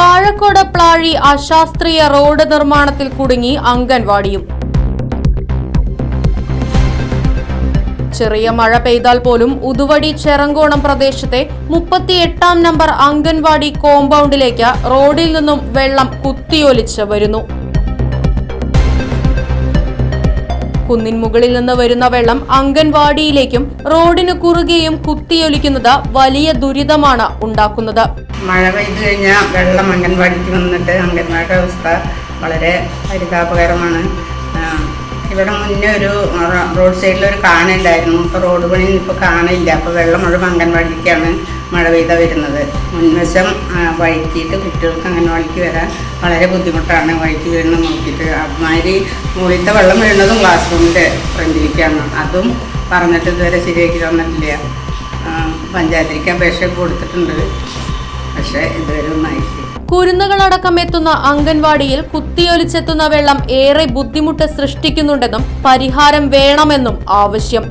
Vazhakkode Plazhi അശാസ്ത്രീയ road നിർമ്മാണത്തിൽ കുടുങ്ങി അംഗൻവാടിയും. ചെറിയ മഴ പെയ്താൽ പോലും ഉതുവടി ചെറങ്കോണം പ്രദേശത്തെ മുപ്പത്തിയെട്ടാം നമ്പർ അംഗൻവാടി കോമ്പൗണ്ടിലേക്ക് റോഡിൽ നിന്നും വെള്ളം കുത്തിയൊലിച്ച് വരുന്നു. കുന്നിൻ മുകളിൽ നിന്ന് വരുന്ന വെള്ളം അംഗൻവാടിയിലേക്കും റോഡിന് കുറുകെയും കുത്തിയൊലിക്കുന്നത് വലിയ ദുരിതമാണ് ഉണ്ടാക്കുന്നത്. മഴ പെയ്തു കഴിഞ്ഞാൽ വെള്ളം അംഗൻവാടിക്ക് വന്നിട്ട് അംഗൻവാടിയുടെ അവസ്ഥ വളരെ പരിതാപകരമാണ്. ഇവിടെ മുന്നേ ഒരു റോഡ് സൈഡിൽ ഒരു കാണില്ലായിരുന്നു ഇപ്പോൾ റോഡ് പണി ഇപ്പോൾ കാണില്ല അപ്പോൾ വെള്ളം മുഴുവൻ അംഗൻവാടിക്കാണ്. മഴ പെയ്ത വരുന്നത്. മുൻവശം വൈകിട്ട് കുട്ടികൾക്ക് അംഗൻവാടിക്ക് വരാൻ വളരെ ബുദ്ധിമുട്ടാണ്. വഴുക്കി വീഴുന്നത് നോക്കിയിട്ട് അതുമാതിരി മുകളിലത്തെ വെള്ളം വീഴുന്നതും ക്ലാസ് റൂമിന്റെ ഫ്രണ്ടിലേക്കാണ് അതും പറഞ്ഞിട്ട് ഇതുവരെ ശരിയാക്കി തന്നിട്ടില്ല. പഞ്ചായത്തിലേക്ക് അപേക്ഷ കൊടുത്തിട്ടുണ്ട്. പക്ഷേ ഇതുവരെ ഒന്നായിട്ടില്ല. കുരുന്നുകളടക്കം എത്തുന്ന അംഗൻവാടിയിൽ കുത്തിയൊലിച്ചെത്തുന്ന വെള്ളം ഏറെ ബുദ്ധിമുട്ട് സൃഷ്ടിക്കുന്നുണ്ടെന്നും പരിഹാരം വേണമെന്നും ആവശ്യം.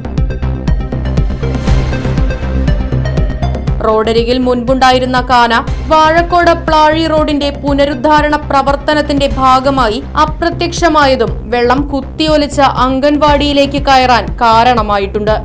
റോഡരികിൽ മുൻപുണ്ടായിരുന്ന കാന വാഴക്കോട് പ്ലാഴി റോഡിന്റെ പുനരുദ്ധാരണ പ്രവർത്തനത്തിന്റെ ഭാഗമായി അപ്രത്യക്ഷമായതും വെള്ളം കുത്തിയൊലിച്ച അംഗൻവാടിയിലേക്ക് കയറാൻ കാരണമായിട്ടുണ്ട്